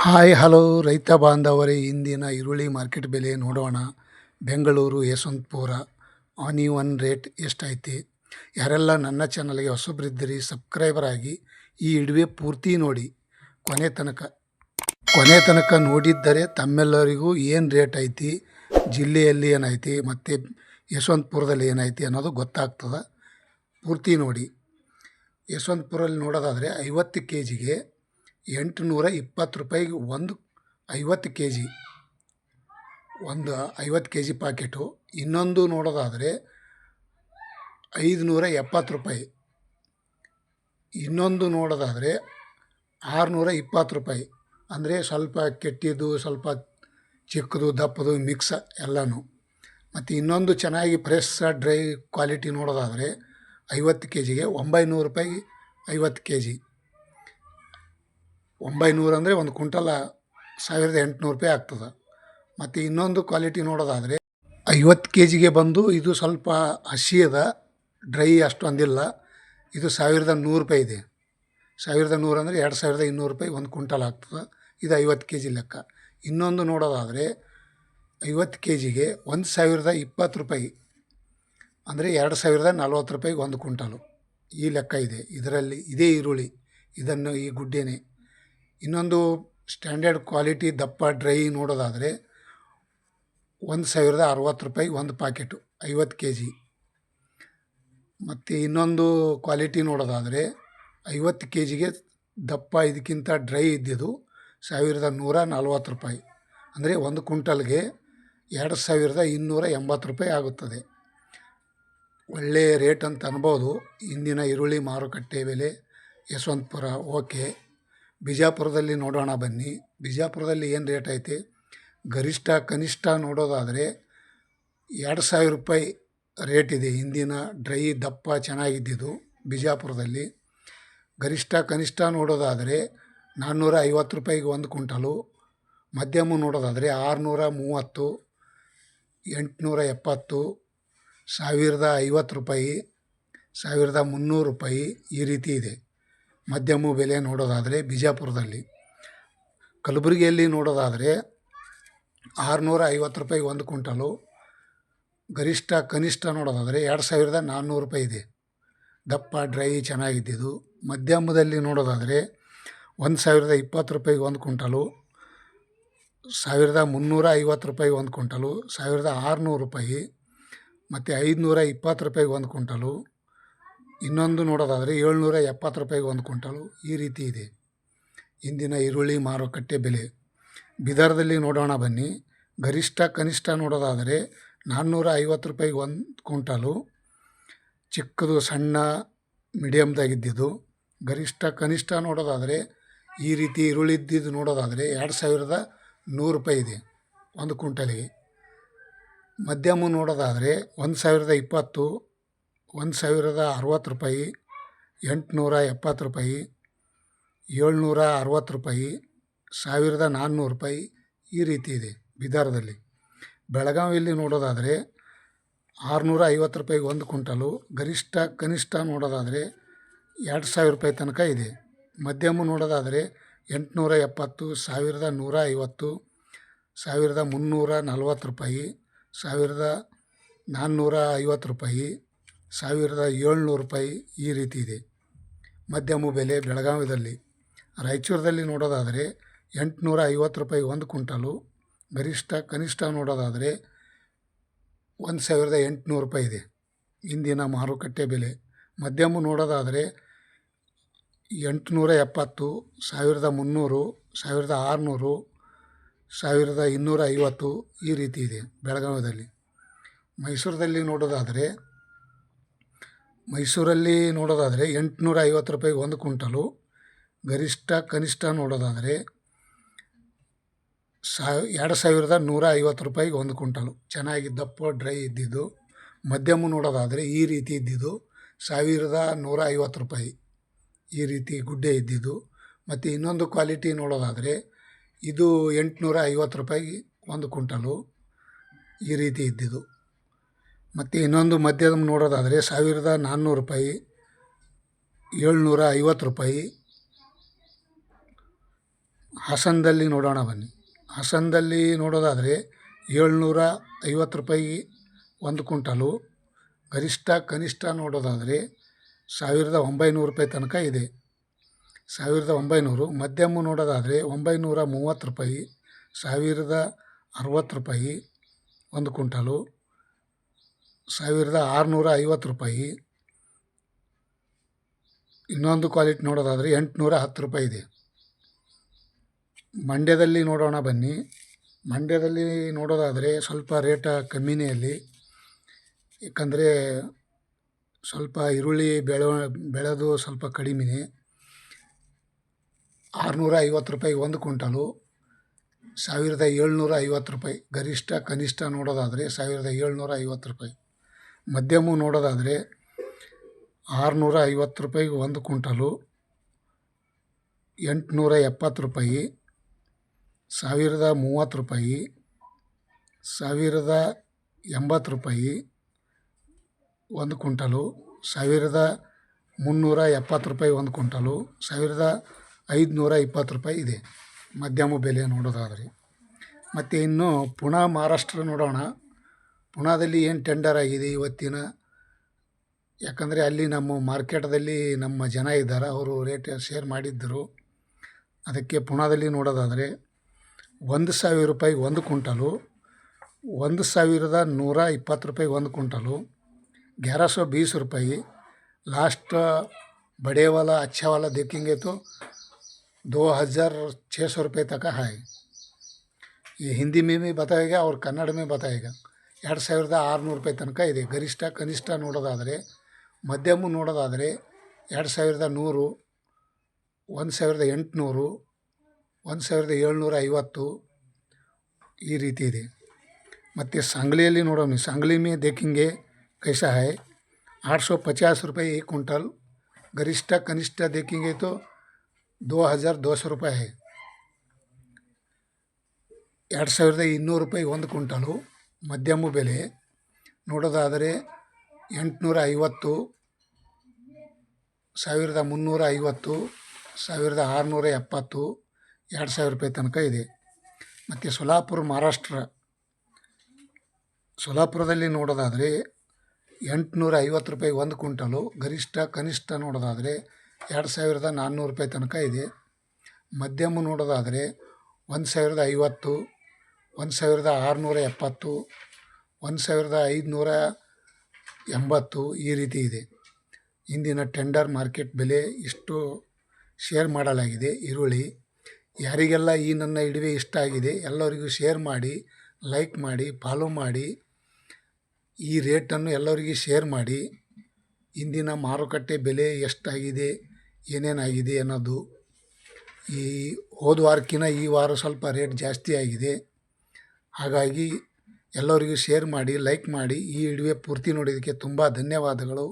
Hi, hello, ರೈತ ಬಾಂಧವರೇ. ಇಂದಿನ ಈರುಳ್ಳಿ ಮಾರ್ಕೆಟ್ ಬೆಲೆ ನೋಡೋಣ. ಬೆಂಗಳೂರು ಯಶವಂತಪುರ ಆನಿವನ್ ರೇಟ್ ಎಷ್ಟೈತಿ ಯಾರೆಲ್ಲ ನನ್ನ ಚಾನಲ್ಗೆ ಹೊಸಬ್ರಿದ್ದಿರಿ ಸಬ್ಸ್ಕ್ರೈಬರ್ ಆಗಿ ಈ ಇಡುವೆ ಪೂರ್ತಿ ನೋಡಿ. ಕೊನೆ ತನಕ ಕೊನೆ ತನಕ ನೋಡಿದ್ದರೆ ತಮ್ಮೆಲ್ಲರಿಗೂ ಏನು ರೇಟ್ ಐತಿ? ಜಿಲ್ಲೆಯಲ್ಲಿ ಏನೈತಿ ಮತ್ತು ಯಶವಂತಪುರದಲ್ಲಿ ಏನೈತಿ ಅನ್ನೋದು ಗೊತ್ತಾಗ್ತದೆ. ಪೂರ್ತಿ ನೋಡಿ. ಯಶವಂತಪುರಲ್ಲಿ ನೋಡೋದಾದರೆ ಐವತ್ತು ಕೆ ಜಿಗೆ ಎಂಟುನೂರ ಇಪ್ಪತ್ತು ರೂಪಾಯಿಗೆ ಒಂದು ಐವತ್ತು ಕೆ ಜಿ ಒಂದು ಐವತ್ತು ಕೆ ಜಿ ಪಾಕೆಟು. ಇನ್ನೊಂದು ನೋಡೋದಾದರೆ ಐದುನೂರ ಎಪ್ಪತ್ತು ರೂಪಾಯಿ. ಇನ್ನೊಂದು ನೋಡೋದಾದರೆ ಆರುನೂರ ಇಪ್ಪತ್ತು ರೂಪಾಯಿ. ಅಂದರೆ ಸ್ವಲ್ಪ ಕೆಟ್ಟಿದ್ದು, ಸ್ವಲ್ಪ ಚಿಕ್ಕದು, ದಪ್ಪದು ಮಿಕ್ಸ ಎಲ್ಲನೂ. ಮತ್ತು ಇನ್ನೊಂದು ಚೆನ್ನಾಗಿ ಫ್ರೆಶ್ ಡ್ರೈ ಕ್ವಾಲಿಟಿ ನೋಡೋದಾದರೆ ಐವತ್ತು ಕೆ ಜಿಗೆ ಒಂಬೈನೂರು ರೂಪಾಯಿ ಐವತ್ತು ಕೆ ಜಿ ಒಂಬೈನೂರು ಅಂದರೆ ಒಂದು ಕುಂಟಲ ಸಾವಿರದ ಎಂಟುನೂರು ರೂಪಾಯಿ ಆಗ್ತದೆ. ಮತ್ತು ಇನ್ನೊಂದು ಕ್ವಾಲಿಟಿ ನೋಡೋದಾದರೆ ಐವತ್ತು ಕೆ ಜಿಗೆ ಬಂದು ಇದು ಸ್ವಲ್ಪ ಹಸಿ ಅದ ಡ್ರೈ ಅಷ್ಟೊಂದಿಲ್ಲ. ಇದು ಸಾವಿರದ ನೂರು ರೂಪಾಯಿ ಇದೆ. ಸಾವಿರದ ನೂರು ಅಂದರೆ ಎರಡು ಸಾವಿರದ ಇನ್ನೂರು ರೂಪಾಯಿ ಒಂದು ಕುಂಟಲ್ ಆಗ್ತದೆ. ಇದು ಐವತ್ತು ಕೆ ಜಿ ಲೆಕ್ಕ. ಇನ್ನೊಂದು ನೋಡೋದಾದರೆ ಐವತ್ತು ಕೆ ಜಿಗೆ ಒಂದು ಸಾವಿರದ ಇಪ್ಪತ್ತು ರೂಪಾಯಿ ಅಂದರೆ ಎರಡು ಸಾವಿರದ ನಲ್ವತ್ತು ರೂಪಾಯಿಗೆ ಒಂದು ಕುಂಟಲು ಈ ಲೆಕ್ಕ ಇದೆ. ಇದರಲ್ಲಿ ಇದೇ ಈರುಳ್ಳಿ. ಇದನ್ನು ಈ ಗುಡ್ಡೆನೇ ಇನ್ನೊಂದು ಸ್ಟ್ಯಾಂಡರ್ಡ್ ಕ್ವಾಲಿಟಿ ದಪ್ಪ ಡ್ರೈ ನೋಡೋದಾದರೆ ಒಂದು ಸಾವಿರದ ಅರವತ್ತು ರೂಪಾಯಿ ಒಂದು ಪಾಕೆಟು ಐವತ್ತು ಕೆ ಜಿ ಮತ್ತು ಇನ್ನೊಂದು ಕ್ವಾಲಿಟಿ ನೋಡೋದಾದರೆ ಐವತ್ತು ಕೆ ಜಿಗೆ ದಪ್ಪ ಇದಕ್ಕಿಂತ ಡ್ರೈ ಇದ್ದಿದ್ದು ಸಾವಿರದ ನೂರ ನಲ್ವತ್ತು ರೂಪಾಯಿ. ಅಂದರೆ ಒಂದು ಕುಂಟಲ್ಗೆ ಎರಡು ಸಾವಿರದ ಇನ್ನೂರ ಎಂಬತ್ತು ರೂಪಾಯಿ ಆಗುತ್ತದೆ. ಒಳ್ಳೆಯ ರೇಟ್ ಅಂತ ಅನ್ಬೋದು. ಇಂದಿನ ಈರುಳ್ಳಿ ಮಾರುಕಟ್ಟೆ ಬೆಲೆ ಯಶವಂತಪುರ, ಓಕೆ. ಬಿಜಾಪುರದಲ್ಲಿ ನೋಡೋಣ ಬನ್ನಿ. ಬಿಜಾಪುರದಲ್ಲಿ ಏನು ರೇಟ್ ಐತೆ? ಗರಿಷ್ಠ, ಕನಿಷ್ಠ ನೋಡೋದಾದರೆ ಎರಡು ಸಾವಿರ ರೂಪಾಯಿ ರೇಟ್ ಇದೆ. ಹಿಂದಿನ ಡ್ರೈ ದಪ್ಪ ಚೆನ್ನಾಗಿದ್ದಿದ್ದು ಬಿಜಾಪುರದಲ್ಲಿ. ಗರಿಷ್ಠ, ಕನಿಷ್ಠ ನೋಡೋದಾದರೆ ನಾನ್ನೂರ ಐವತ್ತು ರೂಪಾಯಿಗೆ ಒಂದು ಕುಂಟಲು ಮಧ್ಯಮ ನೋಡೋದಾದರೆ ಆರುನೂರ ಮೂವತ್ತು, ಎಂಟುನೂರ ಎಪ್ಪತ್ತು, ಸಾವಿರದ ಐವತ್ತು ರೂಪಾಯಿ, ಸಾವಿರದ ಮುನ್ನೂರು ರೂಪಾಯಿ ಈ ರೀತಿ ಇದೆ. ಮಧ್ಯಮ ಬೆಲೆ ನೋಡೋದಾದರೆ ಬಿಜಾಪುರದಲ್ಲಿ. ಕಲಬುರಗಿಯಲ್ಲಿ ನೋಡೋದಾದರೆ ಆರುನೂರ ಐವತ್ತು ರೂಪಾಯಿ ಒಂದು ಕ್ವಿಂಟಲು. ಗರಿಷ್ಠ ಕನಿಷ್ಠ ನೋಡೋದಾದರೆ ಎರಡು ಸಾವಿರದ ನಾನ್ನೂರು ರೂಪಾಯಿ ಇದೆ. ದಪ್ಪ, ಡ್ರೈ ಚೆನ್ನಾಗಿದ್ದಿದ್ದು. ಮಧ್ಯಮದಲ್ಲಿ ನೋಡೋದಾದರೆ ಒಂದು ಸಾವಿರದ ಇಪ್ಪತ್ತು ರೂಪಾಯಿಗೆ ಒಂದು ಕ್ವಿಂಟಲು. ಸಾವಿರದ ಮುನ್ನೂರ ಐವತ್ತು ರೂಪಾಯಿ ಒಂದು ಕ್ವಿಂಟಲು. ಸಾವಿರದ ಆರುನೂರು ರೂಪಾಯಿ. ಮತ್ತು ಐದುನೂರ ಇಪ್ಪತ್ತು ರೂಪಾಯಿಗೆ ಒಂದು ಕುಂಟಲು ಇನ್ನೊಂದು ನೋಡೋದಾದರೆ ಏಳ್ನೂರ ಎಪ್ಪತ್ತು ರೂಪಾಯಿಗೆ ಒಂದು ಕ್ವಿಂಟಲು ಈ ರೀತಿ ಇದೆ. ಇಂದಿನ ಈರುಳ್ಳಿ ಮಾರುಕಟ್ಟೆ ಬೆಲೆ. ಬಿದರ್ದಲ್ಲಿ ನೋಡೋಣ ಬನ್ನಿ. ಗರಿಷ್ಠ ಕನಿಷ್ಠ ನೋಡೋದಾದರೆ ನಾನ್ನೂರ ಐವತ್ತು ರೂಪಾಯಿಗೆ ಒಂದು ಕ್ವಿಂಟಲು. ಚಿಕ್ಕದು, ಸಣ್ಣ ಮೀಡಿಯಮ್ದಾಗಿದ್ದಿದ್ದು ಗರಿಷ್ಠ ಕನಿಷ್ಠ ನೋಡೋದಾದರೆ ಈ ರೀತಿ ಈರುಳ್ಳಿ ಇದ್ದಿದ್ದು ನೋಡೋದಾದರೆ ಎರಡು ಸಾವಿರದ ನೂರು ರೂಪಾಯಿ ಇದೆ ಒಂದು ಕ್ವಿಂಟಲಿಗೆ. ಮಧ್ಯಮ ನೋಡೋದಾದರೆ ಒಂದು ಸಾವಿರದ ಇಪ್ಪತ್ತು ಒಂದು ಸಾವಿರದ ಅರವತ್ತು ರೂಪಾಯಿ, ಎಂಟುನೂರ ಎಪ್ಪತ್ತು ರೂಪಾಯಿ, ಏಳ್ನೂರ ಅರವತ್ತು ರೂಪಾಯಿ, ಸಾವಿರದ ನಾನ್ನೂರು ರೂಪಾಯಿ ಈ ರೀತಿ ಇದೆ ಬಿದಾರದಲ್ಲಿ. ಬೆಳಗಾವಿಯಲ್ಲಿ ನೋಡೋದಾದರೆ ಆರುನೂರ ಐವತ್ತು ರೂಪಾಯಿಗೆ ಒಂದು ಕುಂಟಲು ಗರಿಷ್ಠ ಕನಿಷ್ಠ ನೋಡೋದಾದರೆ ಎರಡು ಸಾವಿರ ರೂಪಾಯಿ ತನಕ ಇದೆ. ಮಧ್ಯಮ ನೋಡೋದಾದರೆ ಎಂಟುನೂರ ಎಪ್ಪತ್ತು, ಸಾವಿರದ ನೂರ ಐವತ್ತು, ಸಾವಿರದ ಮುನ್ನೂರ ನಲ್ವತ್ತು ರೂಪಾಯಿ, ಸಾವಿರದ ನಾನ್ನೂರ ಐವತ್ತು ರೂಪಾಯಿ ಸಾವಿರದ ಏಳ್ನೂರು ರೂಪಾಯಿ ಈ ರೀತಿ ಇದೆ. ಮಧ್ಯಮ ಬೆಲೆ ಬೆಳಗಾವಿದಲ್ಲಿ ರಾಯಚೂರದಲ್ಲಿ ನೋಡೋದಾದರೆ ಎಂಟುನೂರ ಐವತ್ತು ರೂಪಾಯಿ ಒಂದು ಕ್ವಿಂಟಲು. ಗರಿಷ್ಠ, ಕನಿಷ್ಠ ನೋಡೋದಾದರೆ ಒಂದು ಸಾವಿರದ ಎಂಟುನೂರು ರೂಪಾಯಿ ಇದೆ. ಇಂದಿನ ಮಾರುಕಟ್ಟೆ ಬೆಲೆ. ಮಧ್ಯಮ ನೋಡೋದಾದರೆ ಎಂಟುನೂರ ಎಪ್ಪತ್ತು, ಸಾವಿರದ ಮುನ್ನೂರು, ಸಾವಿರದ ಆರುನೂರು, ಸಾವಿರದ ಇನ್ನೂರ ಐವತ್ತು ಈ ರೀತಿ ಇದೆ ಬೆಳಗಾವಿಯಲ್ಲಿ. ಮೈಸೂರಿನಲ್ಲಿ ನೋಡೋದಾದರೆ ಮೈಸೂರಲ್ಲಿ ನೋಡೋದಾದರೆ ಎಂಟುನೂರ ಐವತ್ತು ರೂಪಾಯಿಗೆ ಒಂದು ಕುಂಟಲು ಗರಿಷ್ಠ ಕನಿಷ್ಠ ನೋಡೋದಾದರೆ ಸಾವ್ ಎರಡು ಸಾವಿರದ ನೂರ ಐವತ್ತು ರೂಪಾಯಿಗೆ ಒಂದು ಕುಂಟಲು ಚೆನ್ನಾಗಿ ದಪ್ಪ, ಡ್ರೈ ಇದ್ದಿದ್ದು. ಮಧ್ಯಮ ನೋಡೋದಾದರೆ ಈ ರೀತಿ ಇದ್ದಿದ್ದು. ಸಾವಿರದ ನೂರ ಐವತ್ತು ರೂಪಾಯಿ ಈ ರೀತಿ ಗುಡ್ಡೆ ಇದ್ದಿದ್ದು. ಮತ್ತು ಇನ್ನೊಂದು ಕ್ವಾಲಿಟಿ ನೋಡೋದಾದರೆ ಇದು ಎಂಟುನೂರ ಐವತ್ತು ರೂಪಾಯಿಗೆ ಒಂದು ಕುಂಟಲು ಈ ರೀತಿ ಇದ್ದಿದ್ದು. ಮತ್ತು ಇನ್ನೊಂದು ಮಧ್ಯಮ ನೋಡೋದಾದರೆ ಸಾವಿರದ ನಾನ್ನೂರು ರೂಪಾಯಿ, ಏಳ್ನೂರ ಐವತ್ತು ರೂಪಾಯಿ. ಹಾಸನದಲ್ಲಿ ನೋಡೋಣ ಬನ್ನಿ. ಹಾಸನದಲ್ಲಿ ನೋಡೋದಾದರೆ ಏಳ್ನೂರ ಐವತ್ತು ರೂಪಾಯಿ ಒಂದು ಕುಂಟಲು ಗರಿಷ್ಠ ಕನಿಷ್ಠ ನೋಡೋದಾದರೆ ಸಾವಿರದ ಒಂಬೈನೂರು ರೂಪಾಯಿ ತನಕ ಇದೆ. ಸಾವಿರದ ಒಂಬೈನೂರು. ಮಧ್ಯಮ ನೋಡೋದಾದರೆ ಒಂಬೈನೂರ ಮೂವತ್ತು ರೂಪಾಯಿ, ಸಾವಿರದ ಅರವತ್ತು ರೂಪಾಯಿ ಒಂದು ಕುಂಟಲು ಸಾವಿರದ ಆರುನೂರ ಐವತ್ತು ರೂಪಾಯಿ. ಇನ್ನೊಂದು ಕ್ವಾಲಿಟಿ ನೋಡೋದಾದರೆ ಎಂಟುನೂರ ಹತ್ತು ರೂಪಾಯಿ ಇದೆ. ಮಂಡ್ಯದಲ್ಲಿ ನೋಡೋಣ ಬನ್ನಿ. ಮಂಡ್ಯದಲ್ಲಿ ನೋಡೋದಾದರೆ ಸ್ವಲ್ಪ ರೇಟ ಕಮ್ಮಿನೇ ಅಲ್ಲಿ ಏಕೆಂದರೆ ಸ್ವಲ್ಪ ಈರುಳ್ಳಿ ಬೆಳೆ, ಬೆಳೆದು ಸ್ವಲ್ಪ ಕಡಿಮೆನೇ. ಆರುನೂರ ಐವತ್ತು ರೂಪಾಯಿ ಒಂದು ಕ್ವಿಂಟಲು. ಸಾವಿರದ ಏಳ್ನೂರ ಐವತ್ತು ರೂಪಾಯಿ. ಗರಿಷ್ಠ, ಕನಿಷ್ಠ ನೋಡೋದಾದರೆ ಸಾವಿರದ ಏಳ್ನೂರ ಐವತ್ತು ರೂಪಾಯಿ. ಮಧ್ಯಮ ನೋಡೋದಾದರೆ ಆರುನೂರ ಐವತ್ತು ರೂಪಾಯಿಗೆ ಒಂದು ಕುಂಟಲು ಎಂಟುನೂರ ಎಪ್ಪತ್ತು ರೂಪಾಯಿ, ಸಾವಿರದ ಮೂವತ್ತು ರೂಪಾಯಿ, ಸಾವಿರದ ಎಂಬತ್ತು ರೂಪಾಯಿ, ಒಂದು ಕುಂಟಲು ಸಾವಿರದ ಮುನ್ನೂರ ಎಪ್ಪತ್ತು ರೂಪಾಯಿ ಒಂದು ಕುಂಟಲು ಸಾವಿರದ ಐದುನೂರ ಇಪ್ಪತ್ತು ರೂಪಾಯಿ ಇದೆ ಮಧ್ಯಮ ಬೆಲೆ ನೋಡೋದಾದರೆ. ಮತ್ತು ಇನ್ನು ಪುಣೆ ಮಹಾರಾಷ್ಟ್ರ ನೋಡೋಣ. ಪುಣಾದಲ್ಲಿ ಏನು ಟೆಂಡರ್ ಆಗಿದೆ ಇವತ್ತಿನ ಯಾಕಂದರೆ ಅಲ್ಲಿ ನಮ್ಮ ಮಾರ್ಕೆಟ್ದಲ್ಲಿ ನಮ್ಮ ಜನ ಇದ್ದಾರೆ ಅವರು ರೇಟ್ ಶೇರ್ ಮಾಡಿದ್ದರು ಅದಕ್ಕೆ ಪುಣಾದಲ್ಲಿ ನೋಡೋದಾದರೆ ಒಂದು ಸಾವಿರ ರೂಪಾಯಿ ಒಂದು ಕುಂಟಲು ಒಂದು ಸಾವಿರದ ನೂರ ಇಪ್ಪತ್ತು ರೂಪಾಯಿ ಒಂದು ಕುಂಟಲು ग्यारह सौ बीस रुपये लास्ट बड़े वाला अच्छा वाला देखेंगे तो दो हज़ार छः सौ रुपये तक है ये ಹಿಂದಿ में भी बताएगा और ಕನ್ನಡ में बताएगा ಎರಡು ಸಾವಿರದ ಆರುನೂರು ರೂಪಾಯಿ ತನಕ ಇದೆ. ಗರಿಷ್ಠ, ಕನಿಷ್ಠ ನೋಡೋದಾದರೆ, ಮಧ್ಯಮ ನೋಡೋದಾದರೆ ಎರಡು ಸಾವಿರದ ನೂರು, ಒಂದು ಸಾವಿರದ ಎಂಟುನೂರು, ಒಂದು ಸಾವಿರದ ಏಳ್ನೂರ ಐವತ್ತು ಈ ರೀತಿ ಇದೆ. ಮತ್ತು ಸಂಗ್ಲಿಯಲ್ಲಿ ನೋಡೋಣ. ಸಂಗ್ಲಿ ಮೇ देखेंगे ಕೈಸಹಾಯ್ ಆರು ಸೌ ಪಚಾಸ್ ರೂಪಾಯಿ ಈ एक ಗರಿಷ್ಠ, ಕನಿಷ್ಠ कनिष्ठ ತೋ ದೋ ಹಜಾರ್ ದೋ ಸೌ ರೂಪಾಯಿ ಎರಡು ಸಾವಿರದ ಇನ್ನೂರು ರೂಪಾಯಿ ಒಂದು ಕುಂಟಲು ಮಧ್ಯಮ ಬೆಲೆ ನೋಡೋದಾದರೆ ಎಂಟುನೂರ ಐವತ್ತು, ಸಾವಿರದ ಮುನ್ನೂರ ಐವತ್ತು, ಸಾವಿರದ ಆರುನೂರ ಎಪ್ಪತ್ತು, ಎರಡು ಸಾವಿರ ರೂಪಾಯಿ ತನಕ ಇದೆ. ಮತ್ತು ಸೊಲಾಪುರ ಮಹಾರಾಷ್ಟ್ರ, ಸೊಲಾಪುರದಲ್ಲಿ ನೋಡೋದಾದರೆ ಎಂಟುನೂರ ಐವತ್ತು ರೂಪಾಯಿ ಒಂದು ಕ್ವಿಂಟಲು, ಗರಿಷ್ಠ ಕನಿಷ್ಠ ನೋಡೋದಾದರೆ ಎರಡು ಸಾವಿರದ ನಾನ್ನೂರು ರೂಪಾಯಿ ತನಕ ಇದೆ. ಮಧ್ಯಮ ನೋಡೋದಾದರೆ ಒಂದು ಸಾವಿರದ ಐವತ್ತು ಒಂದು ಸಾವಿರದ ಆರುನೂರ ಎಪ್ಪತ್ತು, ಒಂದು ಸಾವಿರದ ಐದುನೂರ ಎಂಬತ್ತು ಈ ರೀತಿ ಇದೆ. ಇಂದಿನ ಟೆಂಡರ್ ಮಾರ್ಕೆಟ್ ಬೆಲೆ ಇಷ್ಟು ಶೇರ್ ಮಾಡಲಾಗಿದೆ. ಈರುಳ್ಳಿ ಯಾರಿಗೆಲ್ಲ ಈ ನನ್ನ ಇಡುವೆ ಇಷ್ಟ ಆಗಿದೆ ಎಲ್ಲರಿಗೂ ಶೇರ್ ಮಾಡಿ, ಲೈಕ್ ಮಾಡಿ, ಫಾಲೋ ಮಾಡಿ, ಈ ರೇಟನ್ನು ಎಲ್ಲರಿಗೆ ಶೇರ್ ಮಾಡಿ, ಇಂದಿನ ಮಾರುಕಟ್ಟೆ ಬೆಲೆ ಎಷ್ಟಾಗಿದೆ, ಏನೇನಾಗಿದೆ ಅನ್ನೋದು ಈ ಹೋದ ವಾರಕ್ಕಿಂತ ಈ ವಾರ ಸ್ವಲ್ಪ ರೇಟ್ ಜಾಸ್ತಿ ಆಗಿದೆ. ಹಾಗಾಗಿ ಎಲ್ಲರಿಗೂ ಶೇರ್ ಮಾಡಿ ಲೈಕ್ ಮಾಡಿ ಈ ವಿಡಿಯೋ ಪೂರ್ತಿ ನೋಡಿದ್ದಕ್ಕೆ ತುಂಬ ಧನ್ಯವಾದಗಳು.